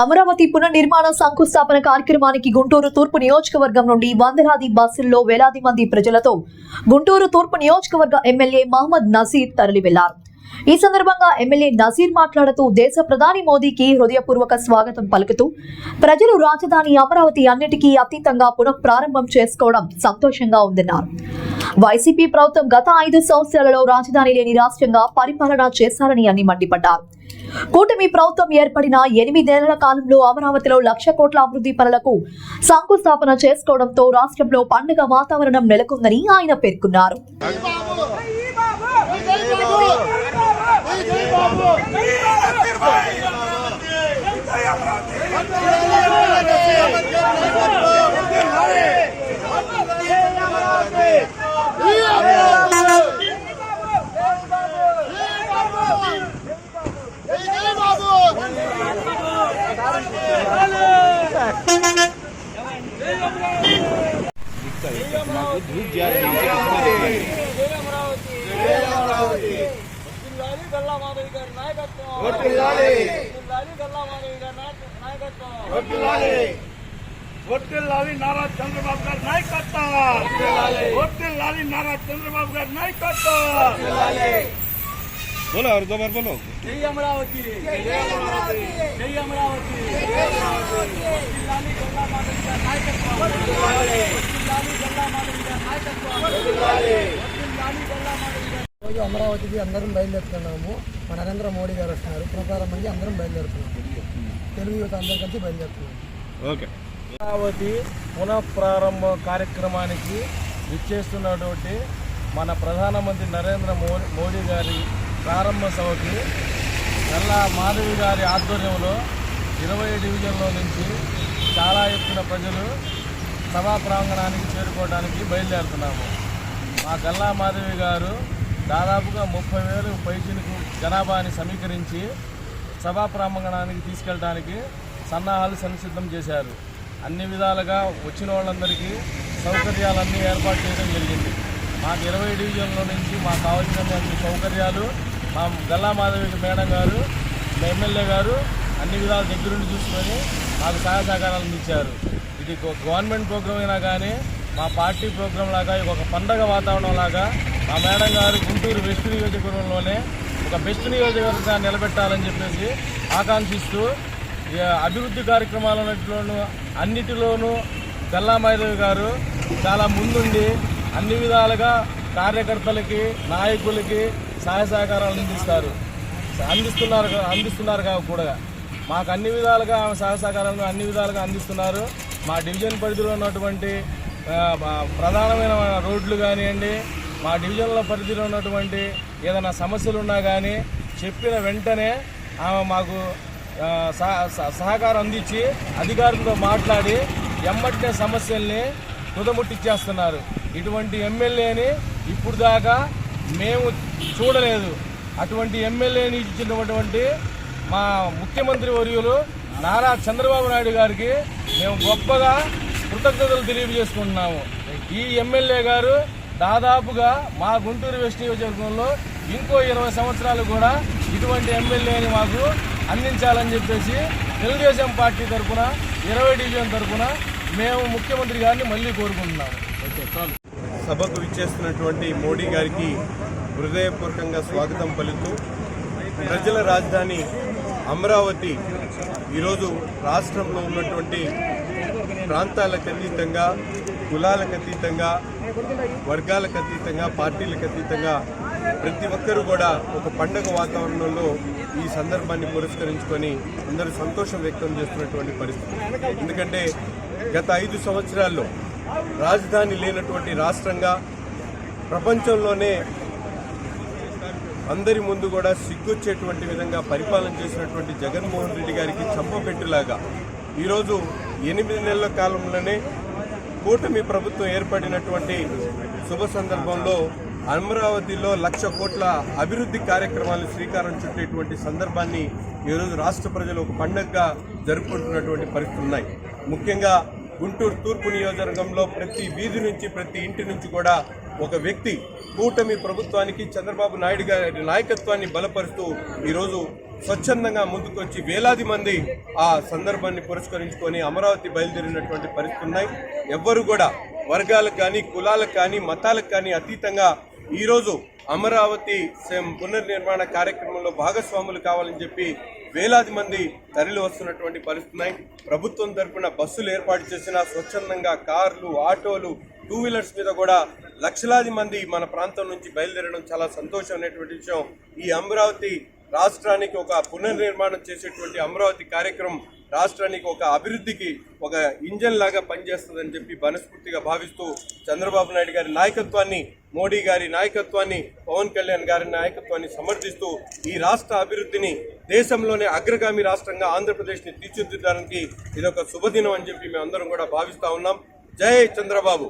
అమరావతి పునర్నిర్మాణ శంకుస్థాపన కార్యక్రమానికి గుంటూరు తూర్పు నియోజకవర్గం నుండి వందలాది బస్సుల్లో వేలాది మంది ప్రజలతో గుంటూరు తూర్పు నియోజకవర్గ ఎమ్మెల్యే మహమ్మద్ నజీర్ తరలి వెళ్ళారు ఈ సందర్భంగా ఎమ్మెల్యే నజీర్ మాట్లాడుతూ దేశ ప్రధాని మోదీకి హృదయపూర్వక స్వాగతం పలుకుతూ ప్రజలు రాజధాని అమరావతి అన్నిటికీ అతీతంగా పునః ప్రారంభం చేసుకోవడం సంతోషంగా ఉందన్నారు. వైసీపీ ప్రభుత్వం గత ఐదు సంవత్సరాలలో రాజధాని లేని రాష్ట్రంగా పరిపాలన చేశారని అని మండిపడ్డారు. కూటమి ప్రభుత్వం ఏర్పడిన ఎనిమిదేళ్ళ కాలంలో అమరావతిలో లక్ష కోట్ల అభివృద్ధి పనులకు శంకుస్థాపన చేసుకోవడంతో రాష్ట్రంలో పండుగ వాతావరణం నెలకొందని ఆయన పేర్కొన్నారు వర్ధిల్లాలి నారా చంద్రబాబు గారి నాయకత్వం వర్ధిల్లాలి నారా చంద్రబాబు గారి నాయకత్వం बोलो और दो बार बोलो జై అమరావతి జై అమరావతి జై అమరావతి అమరావతికి అందరం బయలుదేరుతున్నాము. మన నరేంద్ర మోడీ గారు వస్తున్నారు. పునఃప్రారంభంకి అందరం బయలుదేరుతున్నాము. తెలుగు యువత అందరం కలిసి బయలుదేరుతున్నాము. ఓకే. అమరావతి పునఃప్రారంభ కార్యక్రమానికి విచ్చేస్తున్నటువంటి మన ప్రధానమంత్రి నరేంద్ర మో- మోడీ గారి ప్రారంభ సభకి నల్ల మాధవి గారి ఆధ్వర్యంలో ఇరవై డివిజన్లో నుంచి చాలా ఎత్తున ప్రజలు సభా ప్రాంగణానికి చేరుకోవడానికి బయలుదేరుతున్నాము. మా గల్లా మాధవి గారు దాదాపుగా ముప్పై వేలు పైచిలకు జనాభాని సమీకరించి సభా ప్రాంగణానికి తీసుకెళ్ళడానికి సన్నాహాలు సంసిద్ధం చేశారు. అన్ని విధాలుగా వచ్చిన వాళ్ళందరికీ సౌకర్యాలన్నీ ఏర్పాటు చేయడం జరిగింది. మాకు ఇరవై డివిజన్ల నుంచి మాకు కావాల్సినటువంటి సౌకర్యాలు మా గల్లా మాధవి మేడం గారు ఎమ్మెల్యే గారు అన్ని విధాల దగ్గరుండి చూసుకొని మాకు సహాయ సహకారాలు అందించారు. ఇది గవర్నమెంట్ ప్రోగ్రామ్ అయినా కానీ మా పార్టీ ప్రోగ్రాం లాగా ఇది ఒక పండగ వాతావరణం లాగా మా మేడం గారు గుంటూరు వెస్ట్ నియోజకవర్గంలోనే ఒక బెస్ట్ నియోజకవర్గాన్ని నిలబెట్టాలని చెప్పేసి ఆకాంక్షిస్తూ అభివృద్ధి కార్యక్రమాలన్నింటిలోనూ అన్నిటిలోనూ గల్లామాధవి గారు చాలా ముందుండి అన్ని విధాలుగా కార్యకర్తలకి నాయకులకి సహాయ సహకారాలు అందిస్తారు. అందిస్తున్నారు అందిస్తున్నారు కూడా మాకు అన్ని విధాలుగా ఆమె సహాయ సహకారాలను అన్ని విధాలుగా అందిస్తున్నారు. మా డివిజన్ పరిధిలో ఉన్నటువంటి ప్రధానమైన రోడ్లు కానివ్వండి మా డివిజన్ల పరిధిలో ఉన్నటువంటి ఏదైనా సమస్యలు ఉన్నా కానీ చెప్పిన వెంటనే ఆమె మాకు సహకారం అందించి అధికారులతో మాట్లాడి ఎమ్మటినే సమస్యల్ని కుదముట్టిచ్చేస్తున్నారు ఇటువంటి ఎమ్మెల్యేని ఇప్పుడు దాకా మేము చూడలేదు. అటువంటి ఎమ్మెల్యేని ఇచ్చినటువంటి మా ముఖ్యమంత్రి వర్యులు నారా చంద్రబాబు నాయుడు గారికి మేము గొప్పగా కృతజ్ఞతలు తెలియజేసుకుంటున్నాము. ఈ ఎమ్మెల్యే గారు దాదాపుగా మా గుంటూరు వెస్ట్ నియోజకవర్గంలో ఇంకో ఇరవై సంవత్సరాలు కూడా ఇటువంటి ఎమ్మెల్యేని మాకు అందించాలని చెప్పేసి తెలుగుదేశం పార్టీ తరఫున ఇరవై డివిజన్ తరఫున మేము ముఖ్యమంత్రి గారిని మళ్ళీ కోరుకుంటున్నాము. సభకు విచ్చేస్తున్నటువంటి మోడీ గారికి హృదయపూర్వకంగా స్వాగతం పలుకుతూ ప్రజల రాజధాని అమరావతి ఈరోజు రాష్ట్రంలో ఉన్నటువంటి ప్రాంతాలకు అతీతంగా కులాలకు అతీతంగా వర్గాలకు అతీతంగా పార్టీలకు అతీతంగా ప్రతి ఒక్కరూ కూడా ఒక పండగ వాతావరణంలో ఈ సందర్భాన్ని పురస్కరించుకొని అందరూ సంతోషం వ్యక్తం చేస్తున్నటువంటి పరిస్థితి. ఎందుకంటే గత ఐదు సంవత్సరాల్లో రాజధాని లేనటువంటి రాష్ట్రంగా ప్రపంచంలోనే అందరి ముందు కూడా సిగ్గొచ్చేటువంటి విధంగా పరిపాలన చేసినటువంటి జగన్మోహన్ రెడ్డి గారికి చంపపెట్టులాగా ఈరోజు ఎనిమిది నెలల కాలంలోనే కూటమి ప్రభుత్వం ఏర్పడినటువంటి శుభ సందర్భంలో అమరావతిలో లక్ష కోట్ల అభివృద్ధి కార్యక్రమాలు శ్రీకారం చుట్టేటువంటి సందర్భాన్ని ఈరోజు రాష్ట్ర ప్రజలు ఒక పండగగా జరుపుకుంటున్నటువంటి పరిస్థితులు ఉన్నాయి. ముఖ్యంగా గుంటూరు తూర్పు నియోజకవర్గంలో ప్రతి వీధి నుంచి ప్రతి ఇంటి నుంచి కూడా ఒక వ్యక్తి కూటమి ప్రభుత్వానికి చంద్రబాబు నాయుడు గారి నాయకత్వాన్ని బలపరుస్తూ ఈరోజు స్వచ్ఛందంగా ముందుకొచ్చి వేలాది మంది ఆ సందర్భాన్ని పురస్కరించుకొని అమరావతి బయలుదేరినటువంటి పరిస్థితులు ఉన్నాయి. ఎవ్వరు కూడా వర్గాలకు కానీ కులాలకు కానీ మతాలకు కానీ అతీతంగా ఈరోజు అమరావతి పునర్నిర్మాణ కార్యక్రమంలో భాగస్వాములు కావాలని చెప్పి వేలాది మంది తరలి వస్తున్నటువంటి పరిస్థితున్నాయి ప్రభుత్వం తరఫున బస్సులు ఏర్పాటు చేసిన స్వచ్ఛందంగా కార్లు ఆటోలు టూ వీలర్స్ మీద కూడా లక్షలాది మంది మన ప్రాంతం నుంచి బయలుదేరడం చాలా సంతోషం అనేటువంటి విషయం. ఈ అమరావతి రాష్ట్రానికి ఒక పునర్నిర్మాణం చేసేటువంటి అమరావతి కార్యక్రమం రాష్ట్రానికి ఒక అభివృద్ధికి ఒక ఇంజన్ లాగా పనిచేస్తుందని చెప్పి మనస్ఫూర్తిగా భావిస్తూ చంద్రబాబు నాయుడు గారి నాయకత్వాన్ని మోడీ గారి నాయకత్వాన్ని పవన్ కళ్యాణ్ గారి నాయకత్వాన్ని సమర్థిస్తూ ఈ రాష్ట్ర అభివృద్ధిని దేశంలోనే అగ్రగామి రాష్ట్రంగా ఆంధ్రప్రదేశ్ని తీర్చిదిద్దడానికి ఇది ఒక శుభదినం అని చెప్పి మేము అందరం కూడా భావిస్తూ ఉన్నాం. జై చంద్రబాబు.